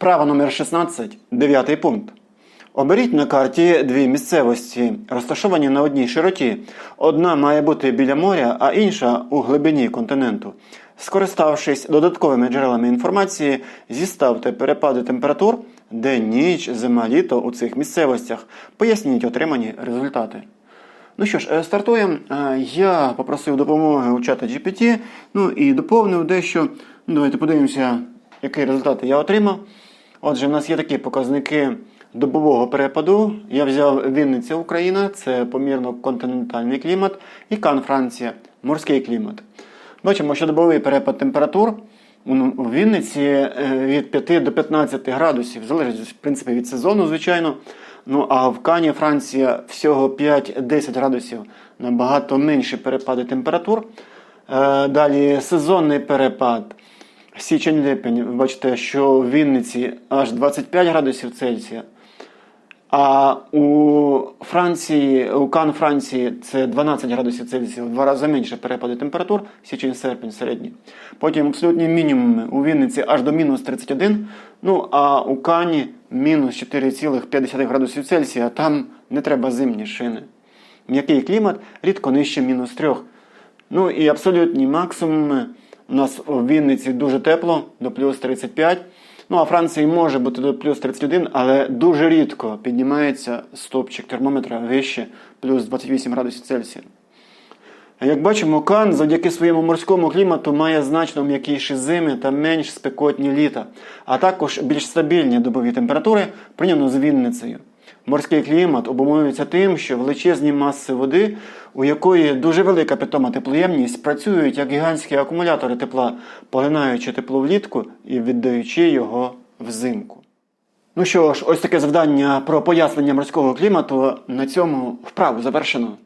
Вправа номер 16, дев'ятий пункт. Оберіть на карті дві місцевості, розташовані на одній широті. Одна має бути біля моря, а інша у глибині континенту. Скориставшись додатковими джерелами інформації, зіставте перепади температур день, ніч, зима, літо у цих місцевостях. Поясніть отримані результати. Ну що ж, е, стартуємо. Е, Я попросив допомоги у чата GPT, ну і доповнив дещо. Ну, давайте подивимося, які результати я отримав. Отже, в нас є такі показники добового перепаду. Я взяв Вінниця, Україна, це помірно-континентальний клімат, і Кан, Франція, морський клімат. Бачимо, що добовий перепад температур у Вінниці е, від 5 до 15 градусів, залежить в принципі від сезону, звичайно. Ну а в Кані Франція всього 5-10 градусів набагато менші перепади температур. Е, Далі сезонний перепад. Січень-липень, ви бачите, що в Вінниці аж 25 градусів Цельсія. А у Франції, у Кан Франції це 12 градусів Цельсія, в два рази менше перепади температур, січень-серпень середній. Потім абсолютні мінімуми у Вінниці аж до мінус 31, ну а у Кані мінус 4,5 градусів Цельсія, там не треба зимні шини. М'який клімат рідко нижче мінус 3. Ну і абсолютні максимуми. У нас у Вінниці дуже тепло, до плюс 35. Ну, а Франції може бути до плюс 31, але дуже рідко піднімається стопчик термометра вище плюс 28 градусів Цельсія. Як бачимо, Кан завдяки своєму морському клімату має значно м'якіші зими та менш спекотні літа, а також більш стабільні добові температури порівняно з Вінницею. Морський клімат обумовується тим, що величезні маси води, у якої дуже велика питома теплоємність, працюють як гігантські акумулятори тепла, поглинаючи тепло влітку і віддаючи його взимку. Ну що ж, ось таке завдання про пояснення морського клімату. На цьому вправу завершено.